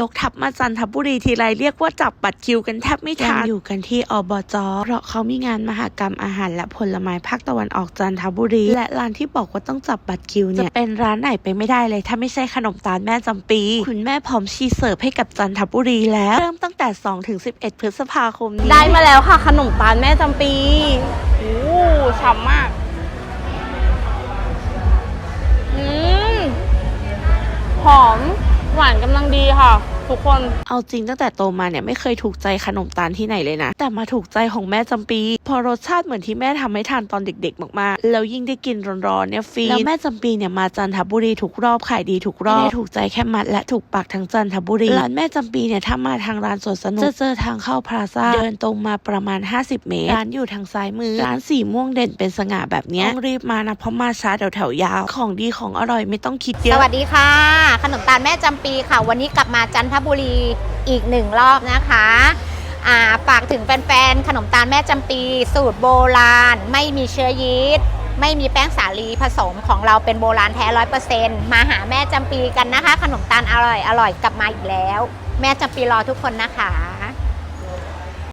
ยกทัพมาจันทบุรีทีไรเรียกว่าจับบัตรคิวกันแทบไม่ทันอยู่กันที่อบจเพราะเขามีงานมหกรรมอาหารและผลไม้ภาคตะวันออกจันทบุรี และร้านที่บอกว่าต้องจับบัตรคิวเนี่ยจะเป็นร้านไหนไปไม่ได้เลย ถ้าไม่ใช่ขนมตาลแม่จำปี คุณแม่พร้อมชีเสิร์ฟให้กับจันทบุรีแล้ว เริ่มตั้งแต่2ถึง11 พฤษภาคมนี้ได้มาแล้วค่ะ ขนมตาลแม่จำปีโอ้ฉ่ำมากอืมหอม หวานกำลังดีค่ะ ทุกคน เอาจริงตั้งแต่โตมาเนี่ยไม่เคยถูกใจขนมตาลที่ไหนเลยนะ แต่มาถูกใจของแม่จำปี พอรสชาติเหมือนที่แม่ทำให้ทานตอนเด็ก ๆ มากๆ แล้วยิ่งได้กินร้อนๆเนี่ยฟีนแล้วแม่จำปีเนี่ยมาจันทบุรีทุกรอบขายดีทุกรอบไม่ได้ถูกใจแค่มัดและถูกปากทั้งจันทบุรีร้านแม่จำปีเนี่ยถ้ามาทางร้านสวนสนุกจะเจอทางเข้าพลาซ่าเดินตรงมาประมาณ 50 เมตรร้านอยู่ทางซ้ายมือร้านสีม่วงเด่นเป็นสง่าแบบเนี้ยต้องรีบมานะเพราะมาช้าเดี๋ยวแถวยาวของดีของอร่อยไม่ต้องคิดเยสอะวัสดีค่ะ ขนมตาลแม่จำปีค่ะ วันนี้กลับมาจันทบุรีอีกหนึ่งรอบนะคะฝากถึงแฟนๆ ขนมตาลแม่จำปี สูตรโบราณ ไม่มีเชื้อยีสต์ไม่มีแป้งสาลีผสมของเราเป็นโบราณแท้ร้อยเปอร์เซ็นต์มาหาแม่จำปีกันนะคะ ขนมตาลอร่อยอร่อยกลับมาอีกแล้ว แม่จำปีรอทุกคนนะคะ